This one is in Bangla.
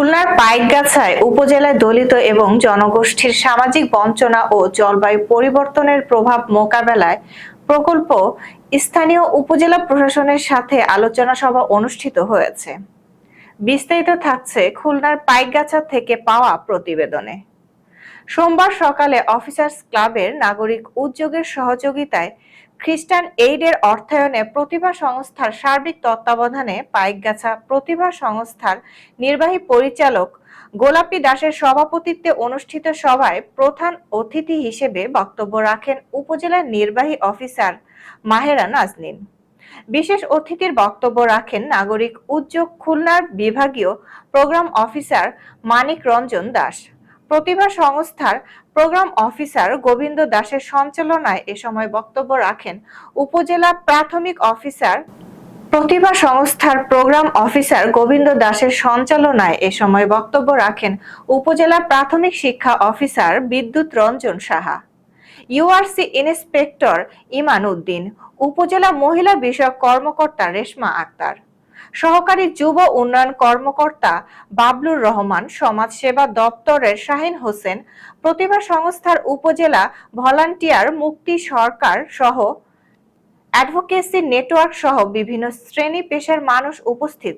খুলনার পাইকগাছায় উপজেলায় দলিত এবং জনগোষ্ঠীর সামাজিক বঞ্চনা ও জলবায়ু পরিবর্তনের প্রভাব মোকাবেলায় প্রকল্প স্থানীয় উপজেলা প্রশাসনের সাথে আলোচনা সভা অনুষ্ঠিত হয়েছে। বিস্তারিত থাকছে খুলনার পাইকগাছা থেকে পাওয়া প্রতিবেদনে। সোমবার সকালে অফিসার্স ক্লাবের নাগরিক উদ্যোগের সহযোগিতায় খ্রিস্টান এইডের অর্থায়নে প্রতিভা সংস্থার সার্বিক তত্ত্বাবধানে পাইকগাছা প্রতিভা সংস্থার নির্বাহী পরিচালক গোলাপী দাসের সভাপতিত্বে অনুষ্ঠিত সভায় প্রধান অতিথি হিসেবে বক্তব্য রাখেন উপজেলার নির্বাহী অফিসার মাহেরা নাজনীন। বিশেষ অতিথির বক্তব্য রাখেন নাগরিক উদ্যোগ খুলনার বিভাগীয় প্রোগ্রাম অফিসার মানিক রঞ্জন দাস। প্রতিভা সংস্থার প্রোগ্রাম অফিসার গোবিন্দ দাসের সঞ্চালনায় এ সময় বক্তব্য রাখেন উপজেলা প্রাথমিক অফিসার। প্রতিভা সংস্থার প্রোগ্রাম অফিসার গোবিন্দ দাসের সঞ্চালনায় এ সময় বক্তব্য রাখেন উপজেলা প্রাথমিক শিক্ষা officer Bidyut Ranjan Saha. URC inspector Iman Uddin উপজেলা মহিলা বিষয়ক কর্মকর্তা রেশমা আক্তার। সহকারী যুব উন্নয়ন কর্মকর্তা বাবলুর রহমান সমাজ সেবা দপ্তরের শাহিন হোসেন, প্রতিভা সংস্থার উপজেলা ভলান্টিয়ার মুক্তি সরকার সহ অ্যাডভোকেসি নেটওয়ার্ক সহ বিভিন্ন শ্রেণি পেশার মানুষ উপস্থিত।